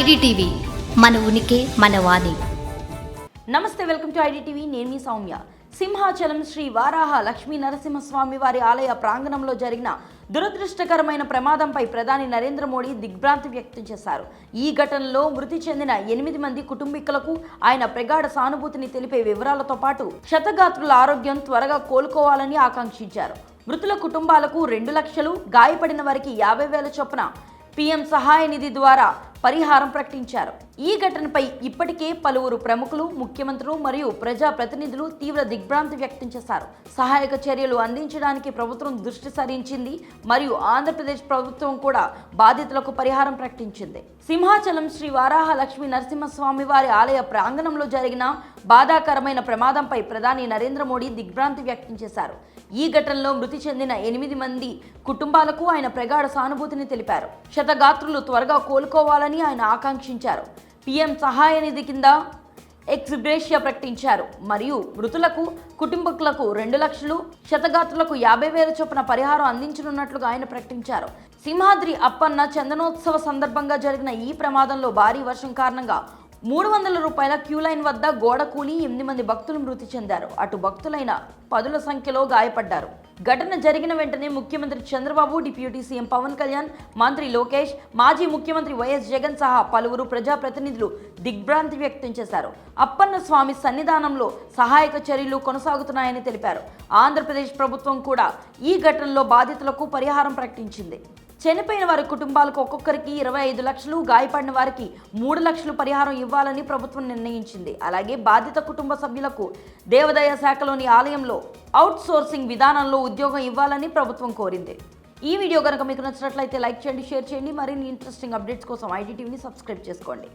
IDTV మన ఉనికి మన వాణి. నమస్తే వెల్కమ్ టు ఐడిటీవీ. నేను మీ సౌమ్య. సింహాచలం శ్రీ వారాహ లక్ష్మీ నరసింహస్వామి వారి ఆలయ ప్రాంగణంలో జరిగిన దురదృష్టకరమైన ప్రమాదంపై ప్రధాని నరేంద్ర మోడీ దిగ్భ్రాంతి వ్యక్తం చేశారు. ఈ ఘటనలో మృతి చెందిన ఎనిమిది మంది కుటుంబీకులకు ఆయన ప్రగాఢ సానుభూతిని తెలిపే వివరాలతో పాటు క్షతగాత్రుల ఆరోగ్యం త్వరగా కోలుకోవాలని ఆకాంక్షించారు. మృతుల కుటుంబాలకు రెండు లక్షలు గాయపడిన వారికి యాభై వేల చొప్పున పీఎం సహాయ నిధి ద్వారా పరిహారం ప్రకటించారు. ఈ ఘటనపై ఇప్పటికే పలువురు ప్రముఖులు ముఖ్యమంత్రులు మరియు ప్రజా ప్రతినిధులు తీవ్ర దిగ్భ్రాంతి వ్యక్తం చేశారు. సహాయక చర్యలు అందించడానికి ప్రభుత్వం దృష్టి సారించింది మరియు ఆంధ్రప్రదేశ్ ప్రభుత్వం కూడా బాధితులకు పరిహారం ప్రకటించింది. సింహాచలం శ్రీ వారాహ లక్ష్మీ నరసింహస్వామి వారి ఆలయ ప్రాంగణంలో జరిగిన బాధాకరమైన ప్రమాదంపై ప్రధాని నరేంద్ర మోడీ దిగ్భ్రాంతి వ్యక్తం చేశారు. ఈ ఘటనలో మృతి చెందిన ఎనిమిది మంది కుటుంబాలకు ఆయన ప్రగాఢ సానుభూతిని తెలిపారు. శతగాత్రులు త్వరగా కోలుకోవాలని ఆయన ఆకాంక్షించారు. పీఎం సహాయ నిధి కింద ఎక్స్గ్రేషియా ప్రకటించారు. మరియు మృతులకు కుటుంబకులకు రెండు లక్షలు శతగాత్రులకు యాభై వేల చొప్పున పరిహారం అందించనున్నట్లుగా ఆయన ప్రకటించారు. సింహాద్రి అప్పన్న చందనోత్సవ సందర్భంగా జరిగిన ఈ ప్రమాదంలో భారీ వర్షం కారణంగా మూడు వందల రూపాయల క్యూ లైన్ వద్ద గోడ కూలి ఎనిమిది మంది భక్తులు మృతి చెందారు. అటు భక్తులైన పదుల సంఖ్యలో గాయపడ్డారు. ఘటన జరిగిన వెంటనే ముఖ్యమంత్రి చంద్రబాబు డిప్యూటీ సీఎం పవన్ కళ్యాణ్ మంత్రి లోకేష్ మాజీ ముఖ్యమంత్రి వైఎస్ జగన్ సహా పలువురు ప్రజాప్రతినిధులు దిగ్భ్రాంతి వ్యక్తం చేశారు. అప్పన్న స్వామి సన్నిధానంలో సహాయక చర్యలు కొనసాగుతున్నాయని తెలిపారు. ఆంధ్రప్రదేశ్ ప్రభుత్వం కూడా ఈ ఘటనలో బాధితులకు పరిహారం ప్రకటించింది. చనిపోయిన వారి కుటుంబాలకు ఒక్కొక్కరికి ఇరవై ఐదు లక్షలు గాయపడిన వారికి మూడు లక్షలు పరిహారం ఇవ్వాలని ప్రభుత్వం నిర్ణయించింది. అలాగే బాధిత కుటుంబ సభ్యులకు దేవాదాయ శాఖలోని ఆలయంలో అవుట్ సోర్సింగ్ విధానంలో ఉద్యోగం ఇవ్వాలని ప్రభుత్వం కోరింది. ఈ వీడియో కనుక మీకు నచ్చినట్లయితే లైక్ చేయండి షేర్ చేయండి. మరిన్ని ఇంట్రెస్టింగ్ అప్డేట్స్ కోసం ఐడి టీవీని సబ్స్క్రైబ్ చేసుకోండి.